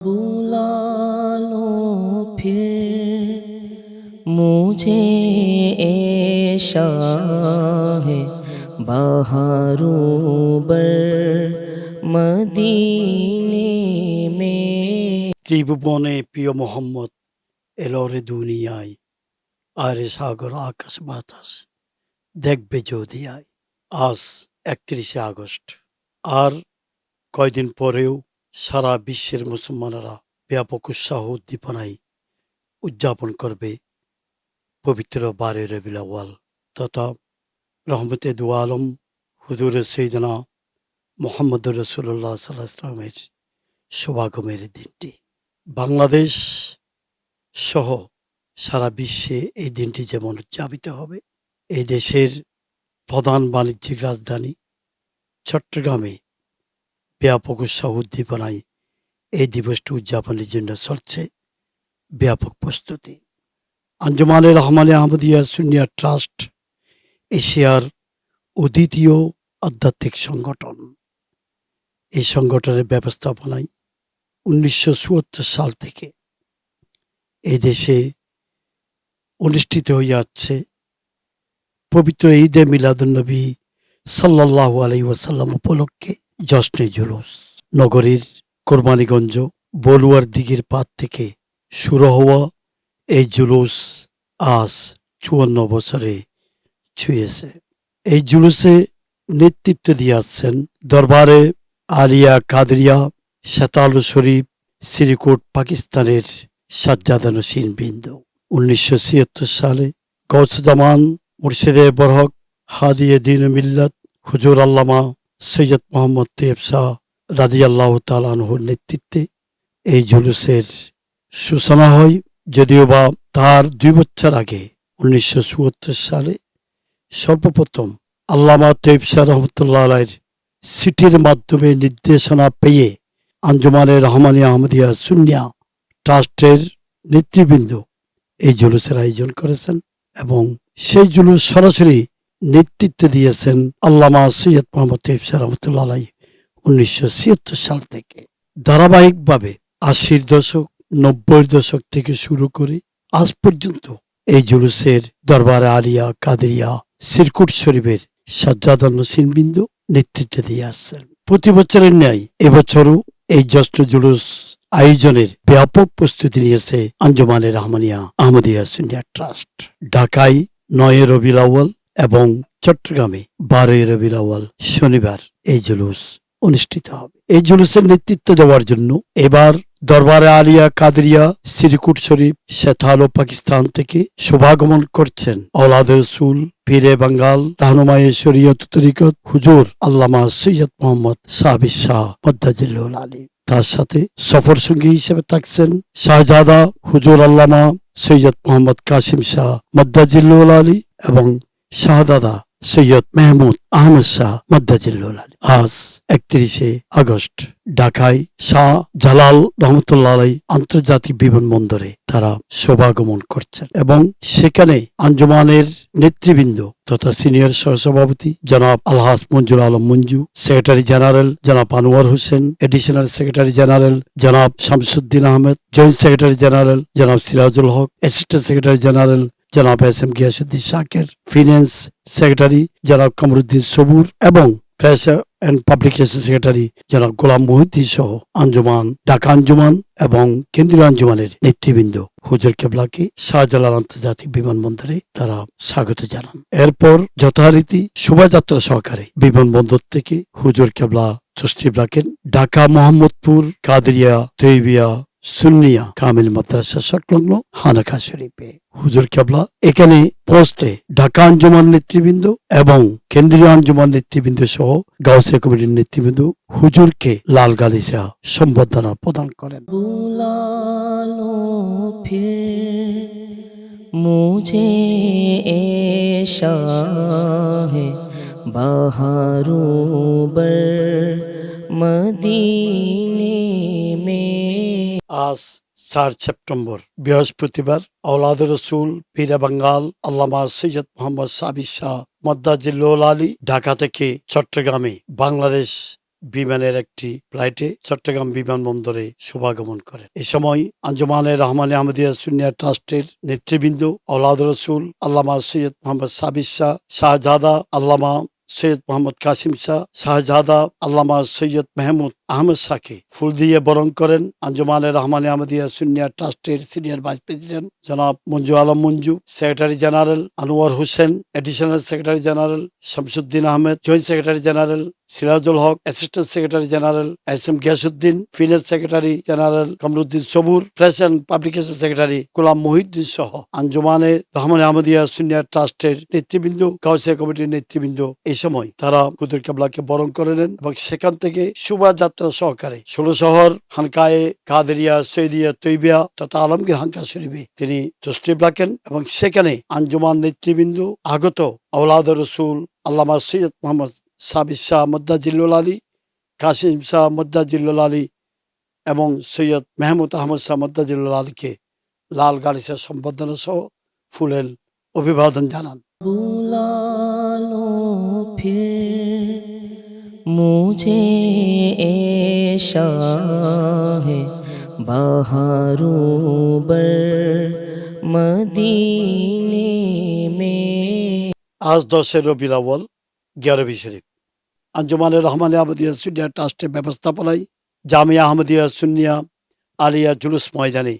बुला लो फिर मुझे ए शाह बहारों बर मदीने में ত্রিভুবনে প্রিয় মোহাম্মদ এলো রে দুনিয়ায় আরে সাগর আকাশ বাতাস দেখবে যদি আয় আজ একত্রিশে আগস্ট আর কয়দিন পরেও সারা বিশ্বের মুসলমানেরা ব্যাপক উৎসাহ উদ্দীপনায় উদযাপন করবে। পবিত্র বারে রবিল আউয়াল তথা রহমতে দু আলম হুজুর সৈদনা মোহাম্মদ রসুল্লাহ সাল্লাহ ইসলামের সমাগমের দিনটি। বাংলাদেশ সহ সারা বিশ্বে এই দিনটি যেমন উদযাপিত হবে, এই দেশের প্রধান বাণিজ্যিক রাজধানী চট্টগ্রামে ব্যাপক উৎসাহ উদ্দীপনায় এই দিবসটি উদযাপনের জন্য চলছে ব্যাপক প্রস্তুতি। আঞ্জুমানের রহমানে আহমদিয়া সুনিয়া ট্রাস্ট, এশিয়ার অদ্বিতীয় আধ্যাত্মিক সংগঠন। এই সংগঠনের ব্যবস্থাপনায় উনিশশো চুয়াত্তর সাল থেকে এই দেশে অনুষ্ঠিত হয়ে যাচ্ছে পবিত্র ঈদে মিলাদুন্নবী সাল্লাহ আলাই ওয়াসাল্লাম উপলক্ষে জশ্নে জুলুস। নগরীর কোরবানীগঞ্জ বলুয়ার দিঘির পাত থেকে শুরু হওয়া এই জুলুস আজ চুয়ান্ন বছরে ছুঁয়েছে। এই জুলুসে নেতৃত্ব দিয়ে আসছেন দরবারে আলিয়া কাদরিয়া, শেতালু শরীফ সিরিকোট পাকিস্তানের সাজ্জাদা নসীন উনিশশো ছিয়াত্তর সালে গৌসজামান মুর্শিদে বরহক হাদিয়ে দিন মিল্লাত হুজুর আল্লামা সৈয়দ মোহাম্মদ তেব শাহ রাজি আল্লাহ তালানহুর নেতৃত্বে এই জুলুসের সূচনা হয়। যদিও বা তার দুই বছর আগে উনিশশো চুয়াত্তর সালে সর্বপ্রথম আল্লামা তৈব শাহ রহমতুল্লাহ আলাইয়ের সিটির মাধ্যমে নির্দেশনা পেয়ে আঞ্জুমানের রহমানী আহমদিয়া সুনিয়া ট্রাস্টের নেতৃবৃন্দ এই জুলুসের আয়োজন করেছেন এবং সেই জুলুস সরাসরি নেতৃত্ব দিয়েছেন আল্লামা সৈয়দ মোহাম্মদ ইফসা রহমতুল্লাহ উনিশশো ছিয়াত্তর সাল থেকে। ধারাবাহিকভাবে আশির দশক নব্বই দশক থেকে শুরু করে আজ পর্যন্ত এই জুলুসের দরবারে আলিয়া, কাদেরিয়া, সিরকুট শরীফের সাজ্জাদা নসিন নেতৃত্ব দিয়ে আসছেন। প্রতি বছরের ন্যায় এবছরও এই জশ্ন জুলুস আয়োজনের ব্যাপক প্রস্তুতি নিয়েছে আঞ্জমানের রহমানিয়া আহমদিয়া সুনিয়া ট্রাস্ট। ঢাকায় নয় রবিউল আউয়াল এবং চট্টগ্রামে বারোই রবিউল আউয়াল শনিবার এই জুলুস অনুষ্ঠিত হবে। এই জুলুসের নেতৃত্ব দেওয়ার জন্য এবার দরবারে আলিয়া কাদরিয়া সিরিকুট শরীফ শেথাল পাকিস্তান থেকে শোভাগমন করছেন। অলাদ রসুল, পীরে বাঙ্গাল, রাহনুমায়ে শরীয়ত তরিকত হুজুর আল্লামা সৈয়দ মোহাম্মদ সাবির শাহ মদ্দাজিল্লুল আলী। তার সাথে সফর সঙ্গী হিসেবে থাকছেন শাহজাদা হুজুর আল্লামা সৈয়দ মোহাম্মদ কাসিম শাহ মদ্দাজিল্লুল আলী এবং শাহদাদা সৈয়দ মেহমুদ আহমদ শাহ মদ্দাজিল্লুল আলী। আজ একত্রিশে আগস্ট, ঢাকায় শাহ জালাল রহমতুল্লাহ আলাই আন্তর্জাতিক বিমানবন্দরে তারা শোভাগমন করছেন এবং সেখানে আঞ্জুমানের নেতৃবৃন্দ তথা সিনিয়র সহসভাপতি জনাব আলহাস মঞ্জুর আলম মঞ্জু, সেক্রেটারি জেনারেল জনাব Anwar Hossain, additional secretary general জনাব Shamsuddin Ahmed, joint secretary general জনাব Sirajul Haque, assistant secretary general জনাব S M Giasuddin Shaker finance secretary জনাব কামরুদ্দিন সবুর এবং প্রেস অ্যান্ড পাবলিকেশন সেক্রেটারি জনাব গোলাম মহিউদ্দিন সহ আঞ্জুমান, ঢাকা আঞ্জুমান এবং কেন্দ্রীয় আঞ্জুমানের নেতৃবৃন্দ। হুজুর কেবলাকে শাহজালাল আন্তর্জাতিক বিমানবন্দরে তারা স্বাগত জানান। এরপর যথারীতি শোভাযাত্রা সহকারে বিমানবন্দর থেকে হুজুর কেবলা তসরিফ রাখেন ঢাকা মোহাম্মদপুর, কাদরিয়া, তৈবিয়া সুন্নিয়া কামিল মাদ্রাসা সংলগ্ন হানাখা শরীফে। হুজুর কেবলা, এখানে পোস্টে ঢাকা আঞ্জুমান নেতৃবৃন্দ এবং কেন্দ্রীয় আঞ্জুমান নেতৃবৃন্দ সহ গাউসে কমিটির নেতৃবৃন্দ হুজুরকে লাল গালিসা সম্বর্ধনা প্রদান করেন। মুঝে বাহারু বর মদীনে মে আজ চার সেপ্টেম্বর, বৃহস্পতিবার, আওলাদ রসুল, পীরা বাঙ্গাল, আল্লামা সৈয়দ মোহাম্মদ সাবির শাহ মদ্দাজিল্লুল আলী, ঢাকা থেকে চট্টগ্রামে বাংলাদেশ বিমানের একটি ফ্লাইটে চট্টগ্রাম বিমানবন্দরে শুভাগমন করেন। এ সময় আঞ্জুমানের রহমান আহমদিয়া সুনিয়া ট্রাস্টের নেতৃবৃন্দ আল্লাহ রসুল, আল্লামা সৈয়দ মোহাম্মদ সাবির শাহ, শাহজাদা, আল্লামা সৈয়দ মোহাম্মদ কাসিম শাহ, শাহজাদা, আল্লামা সৈয়দ মেহমুদ আহমদ শাহকে ফুল দিয়ে বরণ করেন আঞ্জুমানের রহমান আহমদিয়া সুনিয়া ট্রাস্টের সিনিয়র ভাইস প্রেসিডেন্ট জনাব Manju Alam Manju, secretary general Anwar Hossain, additional secretary general Shamsuddin Ahmed, joint secretary general Sirajul Haque, assistant secretary general S M Giasuddin finance secretary general Kamruddin Sabur, press and publication secretary Golam Mohiuddin সহ আঞ্জুমানের রহমান আহমদিয়া সুনিয়া ট্রাস্টের নেতৃবৃন্দ গাউসিয়া কমিটির নেতৃবৃন্দ। এই সময় তারা কুদুর কাবলাকে বরণ করে নেন এবং সেখান থেকে শোভাযাত্রা সহকারে। ষোলো শহর, হানকায়ে, কাদেরিয়া, সৈদিয়া, তৈবিয়া তথা আলমগীর হানকা শরীফে তিনি তসরিফ রাখেন এবং সেখানে আঞ্জুমান নেতৃবৃন্দ, আগত আওলাদ রসুল, আল্লামা সৈয়দ মোহাম্মদ সাবির শাহ মদ্দাজিল্লুল আলী, কাসিম শাহ মদ্দাজিল্লুল আলী এবং সৈয়দ মেহমুদ আহমদ শাহ মদ্দাজিল্লুল আলীকে লাল গালিসা সম্বর্ধনা সহ ফুলেল অভিবাদন জানান। মুঝে এশা বাহারু মদিনে মে। আজ দশের রবিল আউ্বাল গিয়ারবি শরীফ। আঞ্জুমান রহমান আহমদিয়া সুনিয়া ট্রাস্টের ব্যবস্থাপনায় জামিয়া আহমদিয়া সুনিয়া আলিয়া জুলুস ময়দানে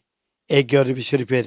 এই গিয়ারবি শরীফের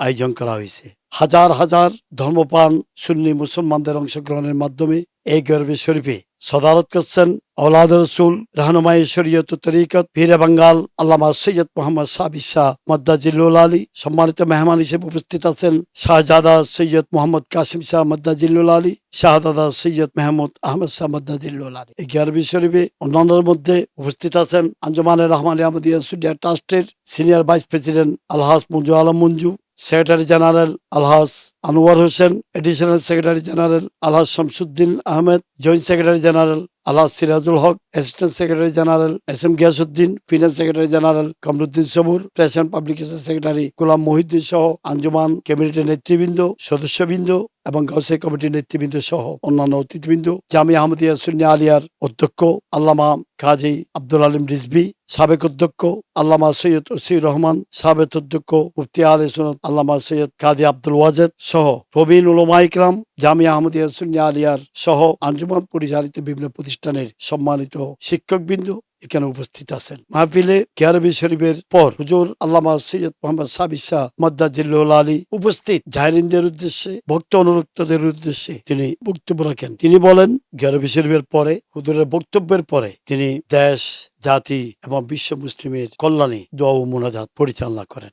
আয়োজন করা হয়েছে। হাজার হাজার ধর্মপ্রাণ সুন্নি মুসলমানদের অংশগ্রহণের মাধ্যমে এই গর্বে শরীফে সদারত করছেন আওলাদ রসুল রাহনুমাই শরীয়ত তরিকত, পীরে বাঙ্গাল আল্লামা সৈয়দ মোহাম্মদ সাবির শাহ মদ্দাজিল্লুল আলী, সম্মানিত মেহমান হিসেবে উপস্থিত আছেন শাহজাদা সৈয়দ মোহাম্মদ কাসিম শাহ মদ্দাজিল্লুল আলী শাহদাদা সৈয়দ মেহমুদ আহমদ শাহ মদ্দাজিল্লুল আলী। এই গিয়ারবি শরীফে অন্যান্যের মধ্যে উপস্থিত আছেন আঞ্জুমানের রহমান আহমদিয়া সুডিয়া ট্রাস্টের senior vice president আলহাস Manju Alam Manju secretary general আলহাস Anwar Hossain additional secretary general আলহাস Shamsuddin Ahmed joint secretary general আলহাস Sirajul Haque assistant secretary general S M Giasuddin finance secretary general Kamruddin Sabur press and publication secretary Golam Mohiuddin সহ আঞ্জুমান কমিটির নেতৃবৃন্দ, সদস্যবৃন্দ এবং গাউসে কমিটির নেতৃবৃন্দ সহ অন্যান্য অতিথিবৃন্দ। জামি আহমদিয়া সুন্নি আলিয়ার অধ্যক্ষ আল্লামা কাজী আব্দুল আলিম রিজভি, সাবেক অধ্যক্ষ আল্লামা সৈয়দ ওসির রহমান, সাবেক অধ্যক্ষ মুফতি আল সুনত আল্লামা সৈয়দ কাজী আব্দুল ওয়াজেদ সহ। প্রবীণ উলমা ইকরাম জামিয়া আহমদিয়া সুন্নি আলিয়ার সহ আঞ্জুমান পরিচালিত বিভিন্ন প্রতিষ্ঠানের সম্মানিত শিক্ষকবৃন্দ এখানে উপস্থিত আছেন। মাহফিলে কেয়ারবি শরীফের পর হুজুর আল্লামা সৈয়দ মোহাম্মদ সাবিস শাহ মদ্দা জিল্লুল আলী উপস্থিত। জাহরিনদের উদ্দেশ্যে, ভক্ত অনুরক্তদের উদ্দেশ্যে তিনি বক্তব্য রাখেন। তিনি বলেন কেয়ারবি শরীফের পরে, হুজুরের বক্তব্যের পরে তিনি দেশ, জাতি এবং বিশ্ব মুসলিমের কল্যাণে দোয়া ও মোনাজাত পরিচালনা করেন।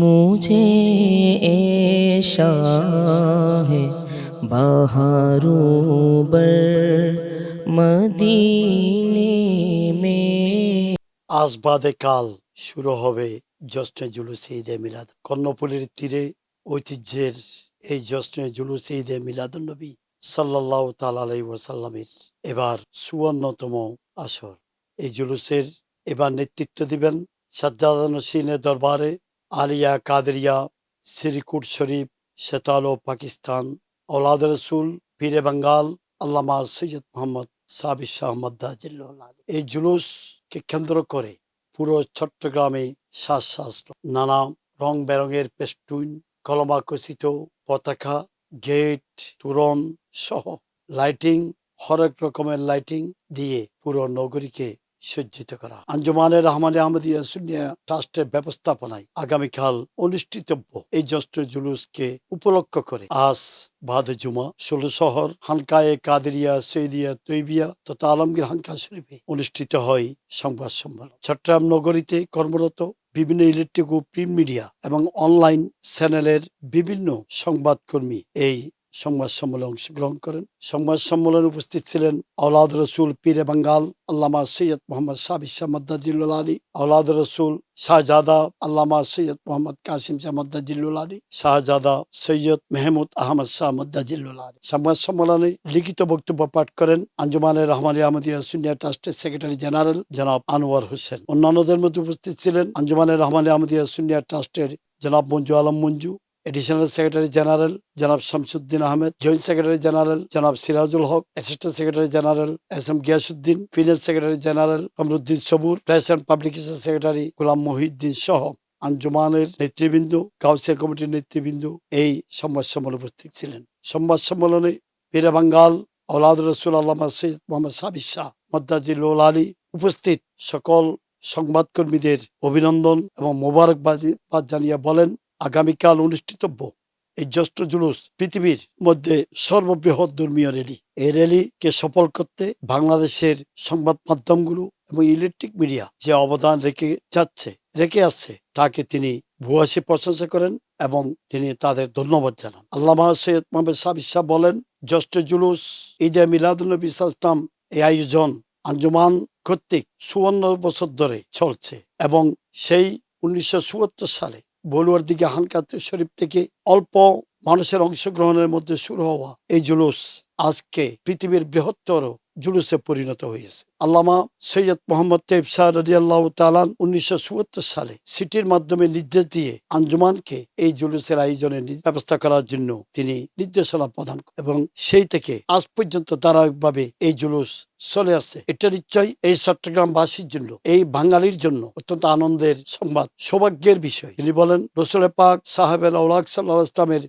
মুঝে এ শাহে बहारों बर मदीने में আজ বাদে কাল শুরু হবে জশ্নে জুলুস ঈদে মিলাদ কর্ণফুলীর তীরে ঐতিহ্যের এই জশ্নে জুলুস ঈদে মিলাদ নবী সাল্লাহ তালাই ওয়াসাল্লামের এবার চুয়ান্নতম আসর এই জুলুসের এবার নেতৃত্ব দিবেন সাজ্জাদান সিনের দরবারে আলিয়া কাদেরিয়া সিরিকুট শরীফ সেতালো পাকিস্তান ওলাদ রসুল পীরে বাঙ্গাল আল্লামা সৈয়দ মোহাম্মদ সাবির শাহ মদ্দাজিল্লাহ এই জুলুসকে কেন্দ্র করে পুরো চট্টগ্রামে শ্বাস শাস্ত্র নানা রং বেরঙের পেস্টুইন কলমাকচিত পতাকা, গেট, তোরণ সহ লাইটিং হরেক রকমের লাইটিং দিয়ে পুরো নগরীকে সজ্জিত করা। আঞ্জুমানের রহমান আহমদিয়া সুনিয়া ট্রাস্টের ব্যবস্থাপনায় আগামীকাল অনুষ্ঠিতব্য এই জশ্ন জুলুসকে উপলক্ষ করে। আজ বাদ জুমা, ষোলো শহর, হানকায়ে কাদেরিয়া সৈদিয়া তৈবিয়া তথা আলমগীর হানকা শরীফে অনুষ্ঠিত হয় সংবাদ সম্মেলন। চট্টগ্রাম নগরীতে কর্মরত বিভিন্ন ইলেকট্রিক ও প্রিন্ট মিডিয়া এবং অনলাইন চ্যানেলের বিভিন্ন সংবাদকর্মী এই সংবাদ সম্মেলনে অংশগ্রহণ করেন। সংবাদ সম্মেলনে উপস্থিত ছিলেন আওলাদ রসুল পীরে বাঙ্গাল, আল্লামা সৈয়দ মোহাম্মদ সাবির শাহ মদ্দাজিল্লুল আলী, আওলাদ রসুল শাহজাদা, আল্লামা সৈয়দ মোহাম্মদ কাসিম শাহ মদ্দাজিল্লুল আলী, শাহজাদা সৈয়দ মেহমুদ আহমদ শাহ মদ্দাজিল্লুল আলী। সংবাদ সম্মেলনে লিখিত বক্তব্য পাঠ করেন আঞ্জুমানের রহমান আহমদিয়া সুনিয়া ট্রাস্টের সেক্রেটারি জেনারেল জনাব আনোয়ার হোসেন। অন্যান্যদের মধ্যে উপস্থিত ছিলেন আঞ্জুমানের রহমান আহমদিয়া সুনিয়া ট্রাস্টের জনাব Manju Alam Manju additional secretary general জনাব Shamsuddin Ahmed joint secretary general জনাব Sirajul Haque assistant secretary general S M Giasuddin finance secretary general Kamruddin Sabur press and publication secretary Golam Mohiuddin সহ আঞ্জুমানের নেতৃবৃন্দ গাউসিয়া কমিটির নেতৃবৃন্দ এই সংবাদ সম্মেলনে উপস্থিত ছিলেন। সংবাদ সম্মেলনে পীরে বাঙ্গাল, আওলাদ রসুল আল্লামা সৈয়দ মোহাম্মদ সাবির শাহ মদ্দাজি লোল আলী উপস্থিত। সকল সংবাদকর্মীদের অভিনন্দন এবং মোবারকবাদ বাদ জানিয়ে বলেন আগামীকাল অনুষ্ঠিতব্য এই জ্যেষ্ঠ জুলুস পৃথিবীর মধ্যে সর্ববৃহৎ ধর্মীয় র্যালি। এই র্যালিকে সফল করতে বাংলাদেশের সংবাদ মাধ্যমগুলো এবং ইলেকট্রিক মিডিয়া যে অবদান রেখে যাচ্ছে, রেখে আসছে, তাকে তিনি ভূয়াসী প্রশংসা করেন এবং তিনি তাদের ধন্যবাদ জানান। আল্লামা সৈয়দ মোহাম্মদ সাবির বলেন, জ্যেষ্ঠ জুলুস, ঈদে মিলাদুল্নবী ইসলাম এই আয়োজন আঞ্জুমান কর্তৃক চুয়ান্ন বছর ধরে চলছে এবং সেই উনিশশো চুয়াত্তর সালে বলুয়ার দিকে হানকাত শরীফ থেকে অল্প মানুষের অংশগ্রহণের মধ্যে শুরু হওয়া এই জুলুস আজকে পৃথিবীর বৃহত্তর জুলুসে পরিণত হয়েছে। আল্লামা সৈয়দ মোহাম্মদ তেব শাহ রাজিয়াল্লাহ তালান উনিশশো সালে সিটির মাধ্যমে নির্দেশ দিয়ে আঞ্জুমানকে এই জুলুসের আয়োজনের ব্যবস্থা করার জন্য তিনি নির্দেশনা প্রদান এবং সেই থেকে আজ পর্যন্ত ধারাবাহিকভাবে এই জুলুস চলে আসছে। এটা নিশ্চয়ই এই চট্টগ্রামবাসীর জন্য, এই বাঙালির জন্য অত্যন্ত আনন্দের সংবাদ, সৌভাগ্যের বিষয়। তিনি বলেন রসুল পাক সাহেবের আউলাক সাল্লাহ ইসলামের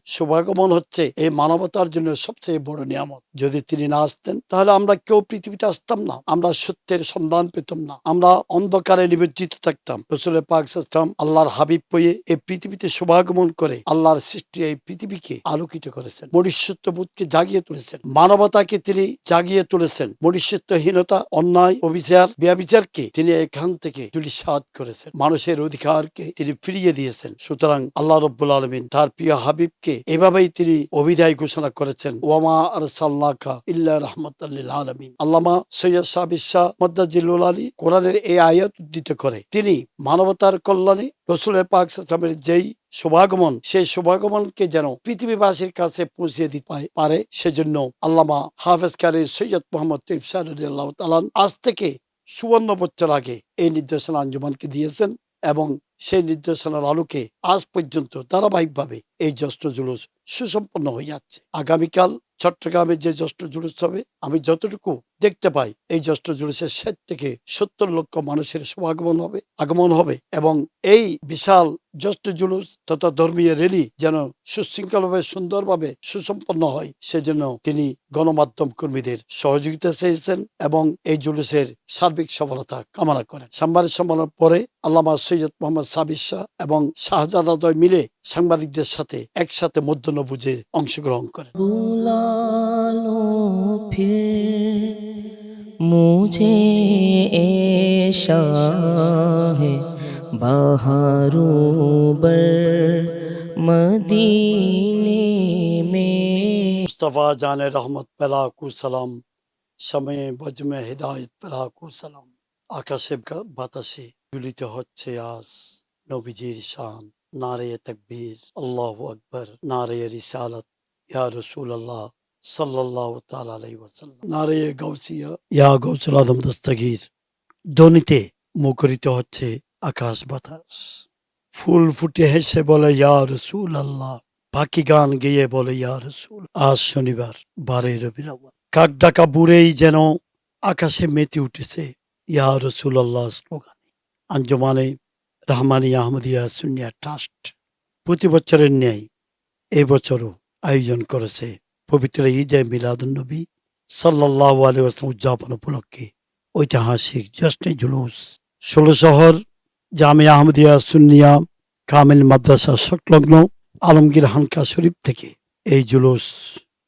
হচ্ছে এই মানবতার জন্য সবচেয়ে বড় নিয়ামত। যদি তিনি না আসতেন, তাহলে আমরা কেউ পৃথিবীতে আসতাম না। আমরা সত্যের সন্ধান পেতাম না। আমরা অন্ধকারে নিবেদিত থাকতাম। রসুল পাক ইসলাম আল্লাহর হাবিব পেয়ে এই পৃথিবীতে শুভাগমন করে আল্লাহর সৃষ্টি এই পৃথিবীকে আলোকিত করেছেন। মনুষ্যত্ববোধকে জাগিয়ে তুলেছেন। মানবতাকে তিনি জাগিয়ে তুলেছেন। মনুষ্যত্বহীনতা, অন্যায়, অবিচার, ব্যবিচারকে তিনি এখান থেকে দুলিশাত করেছেন। মানুষের অধিকারকে তিনি ফিরিয়ে দিয়েছেন। সুতরাং আল্লাহ রব্বুল আলমিন তার প্রিয় হাবিবকে এভাবেই তিনি অভিধায় ঘোষণা করেছেন। ওয়ামা আর সাল্লাকা ইল্লা রহমতুল্লিল আলমিন। আল্লামা সৈয়দ সাবির শাহ মদ্দাজিল্লুল আলী কোরআনের এই আয়াত উদ্ধৃত করে। তিনি মানবতার কল্যাণে রসুল পাক সাল্লামের যেই শুভাগমন, সেই শুভাগমনকে যেন পৃথিবীবাসীর কাছে পৌঁছে দিতে পারে সেজন্য আল্লামা হাফেজ কারি সৈয়দ মোহাম্মদ তৈফসাল্লাহ তালান আজ থেকে সুবর্ণ বছর আগে এই নির্দেশনা আঞ্জুমানকে দিয়েছেন এবং সেই নির্দেশনার আলোকে আজ পর্যন্ত ধারাবাহিকভাবে এই জ্যেষ্ঠ জুলুস সুসম্পন্ন হয়ে যাচ্ছে। আগামীকাল চট্টগ্রামে যে জ্যেষ্ঠ জুলুস হবে, আমি যতটুকু দেখতে পাই এই জ্যেষ্ঠ জুলুসের ষাট থেকে সত্তর লক্ষ মানুষের সমাগমন হবে, আগমন হবে এবং এই বিশাল জ্যেষ্ঠ জুলুস তথা ধর্মীয় র্যালি যেন সুশৃঙ্খলভাবে, সুন্দরভাবে সুসম্পন্ন হয়, সেজন্য তিনি গণমাধ্যম কর্মীদের সহযোগিতা চেয়েছেন এবং এই জুলুসের সার্বিক সফলতা কামনা করেন। সাংবাদিক সম্মেলন পরে আল্লামা সৈয়দ মোহাম্মদ সাবির শাহ এবং শাহজাদাদয় মিলে সাংবাদিকদের সাথে একসাথে মধ্যনবুজে অংশগ্রহণ করেন। مجھے اے شاہ بہاروں مدینے میں مصطفیٰ جان رحمت پلا کو سلام، شمع بجم ہدایت پلا کو سلام আকাশে বাতাসে ঝুলিত হচ্ছে আজ নবীজির শান নারে তকবীর اللہ আকবর নারে রিসালত ইয়া রসুল আল্লাহ আলাইহি ওয়াসাল্লাম। নারে গাউসিয়া, ইয়া গাউসুল আদম দস্তগীর, ধ্বনিতে মুখরিত হচ্ছে আকাশ বাতাস। ফুল ফুটে হেসে বলে, ইয়া রসুল আল্লাহ পাখি গান গেয়ে বলে, ইয়া রসুল। আজ শনিবার, বারে রবিল। কাক ডাকা বুড়েই যেন আকাশে মেতে উঠেছে, ইয়া রসুল আল্লাহ স্লোগানে। আঞ্জমানে রহমানি আহমদিয়া সুনিয়া ট্রাস্ট প্রতি বছরের ন্যায় এবছরও আয়োজন করেছে পবিত্র ঈদে মিলাদুন্নবী সাল্লাহ আলী আসলাম উদযাপন উপলক্ষে ঐতিহাসিক জ্যেষ্ঠ জুলুস। ষোলো শহর, জামে আহমদিয়া সুন্নিয়া, কামিল মাদ্রাসা সংলগ্ন আলমগীর হানকা শরীফ থেকে এই জুলুস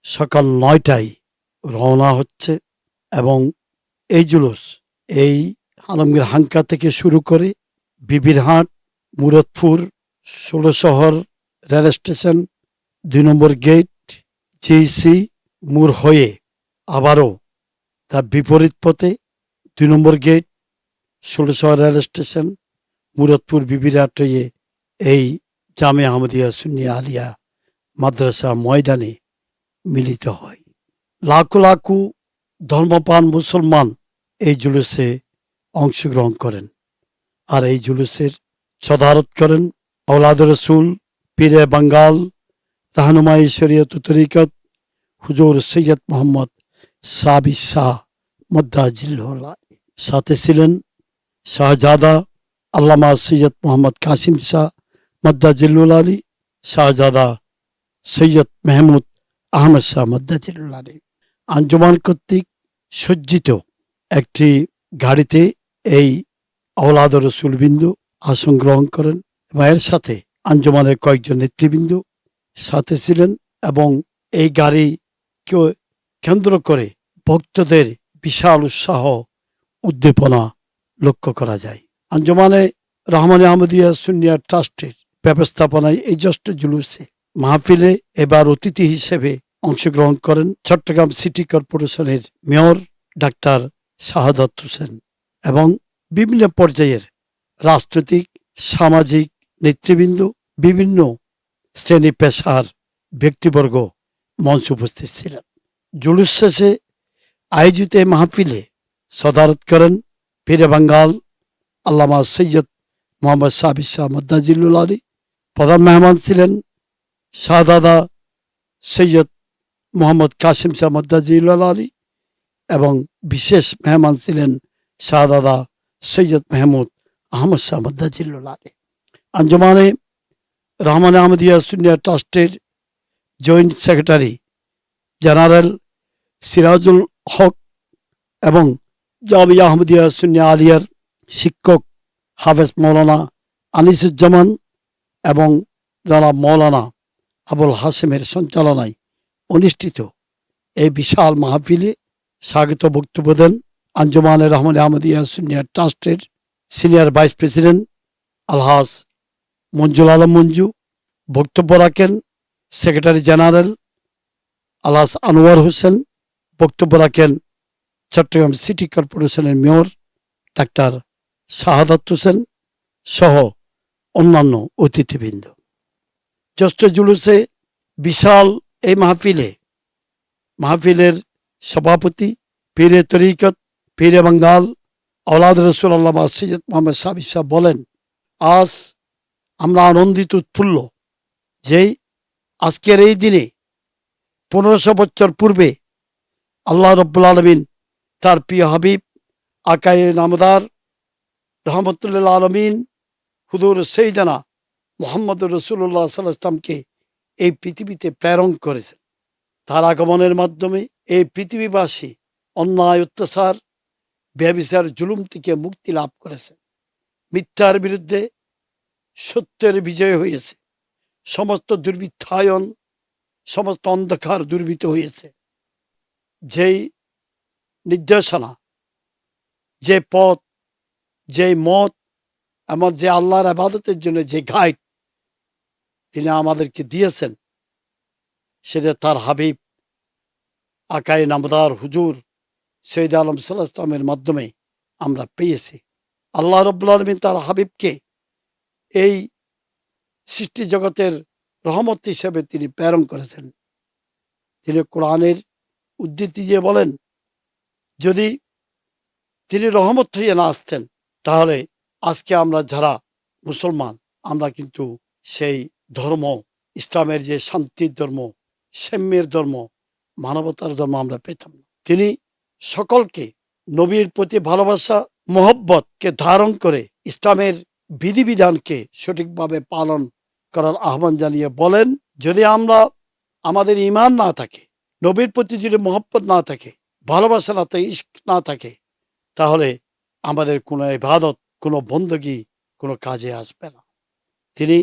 সকাল নয়টায় রওনা হচ্ছে এবং এই জুলুস এই আলমগীর হানকা থেকে শুরু করে বিবিরহাট মুরদপুর, ষোলো শহর রেল স্টেশন দুই নম্বর গেট জিসি মুর হয়ে আবারও তার বিপরীত পথে দুই নম্বর গেট, ষোলো শহর রেল স্টেশন, মুরদপুর বিবিরহাট হয়ে এই জামে আহমদিয়া সুন্নিয়া আলিয়া মাদ্রাসা ময়দানে মিলিত হয়। লাখো লাখো ধর্মপান মুসলমান এই জুলুসে অংশগ্রহণ করেন আর এই জুলুসের সদারত করেন আওলাদ রসুল, পীরে বাঙ্গাল, রাহনুমাই শরীয়ত তরিকত হুজুর সৈয়দ মোহাম্মদ সাবি শাহ মদ্দাজিল্লাহ সাথে ছিলেন শাহজাদা আল্লামা সৈয়দ মোহাম্মদ কাসিম শাহ মদ্দাজিল্লুল আলী, শাহজাদা সৈয়দ মেহমুদ আহমদ শাহ মদ্দাজিল্লুল আলী। আঞ্জুমান কর্তৃক সজ্জিত একটি গাড়িতে এই আওলাদ রসুলবিন্দু আসন গ্রহণ করেন এবং এর সাথে আঞ্জুমানের কয়েকজন নেতৃবৃন্দ সাথে ছিলেন এবং এই গাড়িকে কেন্দ্র করে ভক্তদের বিশাল উৎসাহ, উদ্দীপনা লক্ষ্য করা যায়। আঞ্জমানে রহমান আহমদিয়া সুনিয়া ট্রাস্টের ব্যবস্থাপনায় এই জ্যেষ্ঠ জুলুসে মাহফিলে এবার অতিথি হিসেবে অংশগ্রহণ করেন চট্টগ্রাম সিটি কর্পোরেশনের মেয়র ডাক্তার শাহাদত হোসেন এবং বিভিন্ন পর্যায়ের রাজনৈতিক, সামাজিক নেতৃবৃন্দ, বিভিন্ন শ্রেণি পেশার ব্যক্তিবর্গ মঞ্চ উপস্থিত ছিলেন। জুলুস শেষে আয়োজিত মাহফিলে সদারত করেন পীরে বাঙ্গাল আল্লামা সৈয়দ মোহাম্মদ সাবির শাহ মদ্দাজিল্লুল আলী, প্রধান মেহমান ছিলেন শাহদাদা সৈয়দ মোহাম্মদ কাসিম শাহ মদ্দাজিল্লুল আলী এবং বিশেষ মেহমান ছিলেন শাহদাদা সৈয়দ মেহমুদ আহমদ শাহ মদ্দাজিল্লুল আলী। আঞ্জমানে রহমান আহমদিয়া সুনিয়া ট্রাস্টের joint secretary general Sirajul Haque এবং জামিয়া আহমদিয়া সুনিয়া আলিয়ার শিক্ষক হাফেজ মৌলানা আনিসুজ্জামান এবং জনাব মৌলানা আবুল হাসেমের সঞ্চালনায় অনুষ্ঠিত এই বিশাল মাহফিলে স্বাগত বক্তব্য দেন আঞ্জুমানের রহমান আহমদিয়া সুনিয়া ট্রাস্টের সিনিয়র ভাইস প্রেসিডেন্ট আলহাজ মঞ্জুল আলম মঞ্জু। বক্তব্য রাখেন সেক্রেটারি জেনারেল আলাস আনোয়ার হোসেন বক্তব্য রাখেন চট্টগ্রাম সিটি কর্পোরেশনের মেয়র ডাক্তার শাহাদাত হোসেন সহ অন্যান্য অতিথিবৃন্দ। জ্যেষ্ঠ জুলুসে বিশাল এই মাহফিলে, মাহফিলের সভাপতি, পীরে তরিকত, পীরে বাঙ্গাল, আওলাদ রসুল আল্লাহ সৈয়দ মোহাম্মদ সাবির সাহ বলেন, আজ আমরা আনন্দিত উৎফুল্ল যে আজকের এই দিনে পনেরোশো বছর পূর্বে আল্লাহ রব্বুল আলমিন তার প্রিয় হাবিব আকায়ে নামদার রহমতুল্লাহ আলমিন হুদুর সৈদানা মোহাম্মদ রসুল্লাহ সাল্লামকে এই পৃথিবীতে প্রেরণ করেছেন। তার আগমনের মাধ্যমে এই পৃথিবীবাসী অন্যায়, অত্যাচার, ব্যবিচার, জুলুম থেকে মুক্তি লাভ করেছে মিথ্যার বিরুদ্ধে সত্যের বিজয় হয়েছে। সমস্ত দুর্বৃত্তায়ন, সমস্ত অন্ধকার দুর্বৃত হয়েছে। যেই নির্দেশনা, যে পথ, যে মত, এমন যে আল্লাহর আবাদতের জন্য যে গাইড তিনি আমাদেরকে দিয়েছেন, সেটা তার হাবিব আকাই নামদার হুজুর সৈয়দ আলম সাল্লাহ ইসলামের মাধ্যমে আমরা পেয়েছি। আল্লাহ রব্বুল আলমিন তার হাবিবকে এই সৃষ্টি জগতের রহমত হিসেবে তিনি প্রেরণ করেছেন। তিনি কোরআনের উদ্ধৃতি দিয়ে বলেন, যদি তিনি রহমত হয়ে না আসতেন, তাহলে আজকে আমরা যারা মুসলমান, আমরা কিন্তু সেই ধর্ম, ইসলামের যে শান্তির ধর্ম, সাম্যের ধর্ম, মানবতার ধর্ম আমরা পেতাম না। তিনি সকলকে নবীর প্রতি ভালোবাসা, মোহব্বতকে ধারণ করে ইসলামের বিধিবিধানকে সঠিকভাবে পালন করার আহ্বান জানিয়ে বলেন, যদি আমরা আমাদের ইমান না থাকে, নবীর প্রতি যদি মহব্বত না থাকে, ভালোবাসা না থাকে ইস্ক না থাকে, তাহলে আমাদের কোনো ইবাদত, কোনো বন্দগি, কোনো কাজে আসবে না। তিনি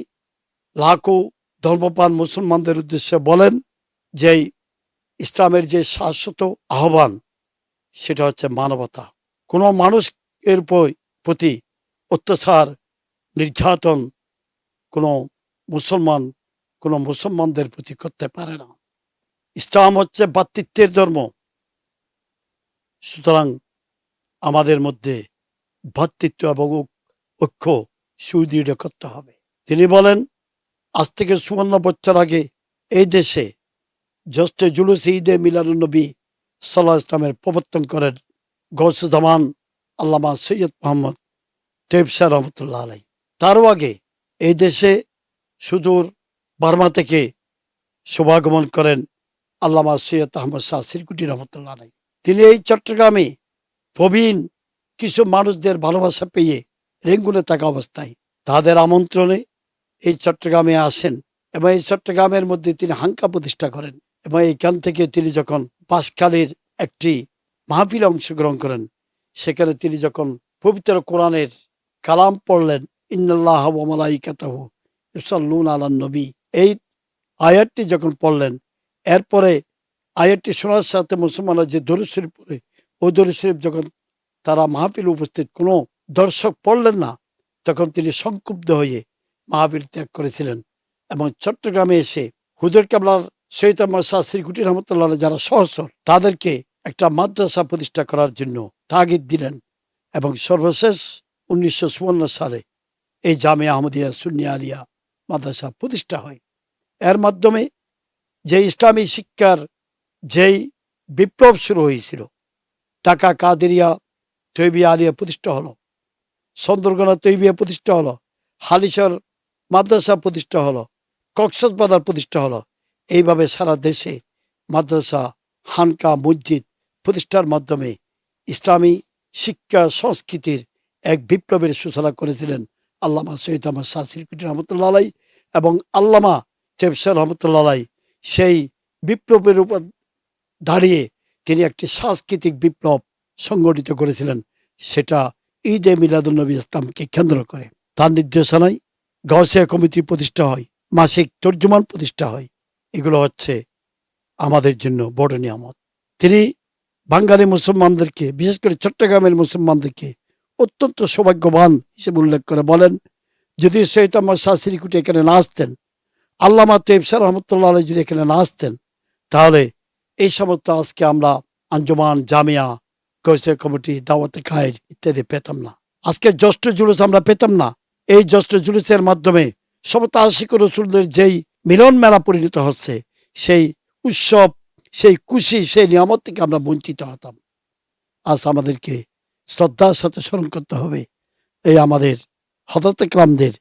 লাখো ধর্মপান মুসলমানদের উদ্দেশ্যে বলেন যে, ইসলামের যে শাশ্বত আহ্বান, সেটা হচ্ছে মানবতা। কোনো মানুষের প্রতি অত্যাচার, নির্যাতন, কোনো মুসলমান, কোনো মুসলমানদের প্রতি করতে পারে না। ইসলাম হচ্ছে ভাতৃত্বের ধর্ম। সুতরাং আমাদের মধ্যে ভ্রাতৃত্ব এবং ঐক্য সুদৃঢ় করতে হবে। তিনি বলেন, আজ থেকে সুবর্ণ বছর আগে এই দেশে জ্যেষ্ঠ জুলুস ঈদে মিলানুন্নবী সাল্লাহ ইসলামের প্রবর্তন করেন গৌসুজামান আল্লামা সৈয়দ মোহাম্মদ তেব রহমতুল্লাহ আলাই তারও আগে এই দেশে সুদূর বার্মা থেকে শুভাগমন করেন আল্লামা সৈয়দ আহমদ শাহ সিরকুটি রহমতুল্লাহ আলাই তিনি এই চট্টগ্রামে প্রবীণ কিছু মানুষদের ভালোবাসা পেয়ে রেঙ্গুনে থাকা অবস্থায়। তাদের আমন্ত্রণে এই চট্টগ্রামে আসেন এবং এই চট্টগ্রামের মধ্যে তিনি হাঙ্কা প্রতিষ্ঠা করেন এবং এইখান থেকে তিনি যখন বাসখালীর একটি মাহফিলে অংশগ্রহণ করেন, সেখানে তিনি যখন পবিত্র কোরআনের কালাম পড়লেন, ইন্নাল্লাহ ওমালাইকাতাহু ইউসাল্লুন আলান নবী এই আয়াতটি যখন পড়লেন, এরপরে আয়াতটি শোনার সাথে মুসলমানরা যে দরুদ শরীফ পড়ে, ওই দরুদ শরীফ যখন তারা মাহফিল উপস্থিত, কোনো দর্শক পড়লেন না, তখন তিনি সংক্ষুব্ধ হয়ে মাহফিল ত্যাগ করেছিলেন এবং চট্টগ্রামে এসে হুদুর কাবলার সৈয়দ আহমদ শাহ রহমতুল্লাহ যারা সহসর তাদেরকে একটা মাদ্রাসা প্রতিষ্ঠা করার জন্য তাগিদ দিলেন এবং সর্বশেষ উনিশশো চুয়ান্ন সালে এই জামে আহমদিয়া সুনিয়া আলিয়া মাদ্রাসা প্রতিষ্ঠা হয়। এর মাধ্যমে যে ইসলামী শিক্ষার যেই বিপ্লব শুরু হয়েছিল টাকা কাদেরিয়া তৈবিয়া আলিয়া প্রতিষ্ঠা হলো চন্দ্রগোনা তৈবিয়া প্রতিষ্ঠা হলো হালিশর মাদ্রাসা প্রতিষ্ঠা হলো, কক্সবাজার প্রতিষ্ঠা হলো, এইভাবে সারা দেশে মাদ্রাসা, হানকা, মসজিদ প্রতিষ্ঠার মাধ্যমে ইসলামী শিক্ষা সংস্কৃতির এক বিপ্লবের সূচনা করেছিলেন আল্লামা সৈয়দ আহমদ শাহ সিরকুটি রহমতুল্লাহ আলাই এবং আল্লামা তেবসার রহমতুল্লাহ সেই বিপ্লবের উপর দাঁড়িয়ে তিনি একটি সাংস্কৃতিক বিপ্লব সংগঠিত করেছিলেন। সেটা ঈদ এ মিলাদুলনবী ইসলামকে কেন্দ্র করে। তার নির্দেশনায় গাউসিয়া কমিটি প্রতিষ্ঠা হয়, মাসিক তর্জমান প্রতিষ্ঠা হয়। এগুলো হচ্ছে আমাদের জন্য বড় নিয়ামত। তিনি বাঙালি মুসলমানদেরকে, বিশেষ করে চট্টগ্রামের মুসলমানদেরকে অত্যন্ত সৌভাগ্যবান হিসেবে উল্লেখ করে বলেন যদি সৈয়দ আহমদ শাহ শ্রীকুটি এখানে না আসতেন, আল্লামা তেবসার রহমতুল্লাহ আলাই যদি এখানে না আসতেন, তাহলে এই সমস্ত আজকে আমরা আঞ্জমান, জামিয়া কৈশে কমিটি, দাওয়াতে খায়ের ইত্যাদি পেতাম না। আজকে জ্যৈষ্ঠ জুলুস আমরা পেতাম না। এই জ্যৈষ্ঠ জুলুসের মাধ্যমে সমস্ত আশিক রসুলদের যেই মিলন মেলা পরিণত হচ্ছে, সেই উৎসব, সেই খুশি, সেই নিয়ামত থেকে আমরা বঞ্চিত হতাম। আজ আমাদেরকে শ্রদ্ধার সাথে স্মরণ করতে হবে। এই আমাদের হতাত্মকরামদের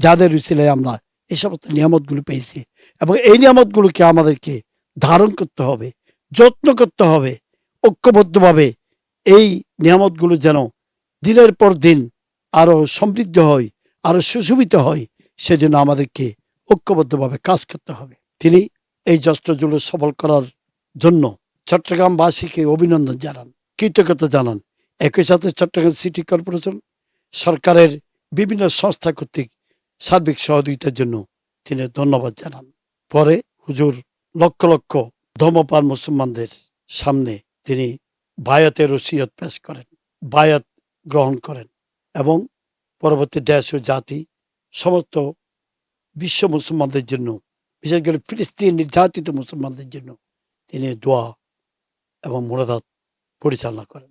যাদের উচিলায় আমরা এই সমস্ত নিয়ামতগুলো পেয়েছি এবং এই নিয়ামতগুলোকে আমাদেরকে ধারণ করতে হবে, যত্ন করতে হবে, ঐক্যবদ্ধভাবে এই নিয়ামতগুলো যেন দিনের পর দিন আরও সমৃদ্ধ হয়, আরও সুশোভিত হয়, সেজন্য আমাদেরকে ঐক্যবদ্ধভাবে কাজ করতে হবে। তিনি এই জষ্টজুলো সফল করার জন্য চট্টগ্রামবাসীকে অভিনন্দন জানান, কৃতজ্ঞতা জানান। একই সাথে চট্টগ্রাম সিটি কর্পোরেশন সরকারের বিভিন্ন সংস্থা কর্তৃক সার্বিক সহযোগিতার জন্য তিনি ধন্যবাদ জানান। পরে হুজুর লক্ষ লক্ষ ধর্মপাল মুসলমানদের সামনে তিনি বায়াতের রসিয়ত পেশ করেন, বায়াত গ্রহণ করেন এবং পরবর্তী দেশ ও জাতি, সমস্ত বিশ্ব মুসলমানদের জন্য, বিশেষ করে ফিলিস্তিন নির্যাতিত মুসলমানদের জন্য তিনি দোয়া এবং মোনাদাত পরিচালনা করেন।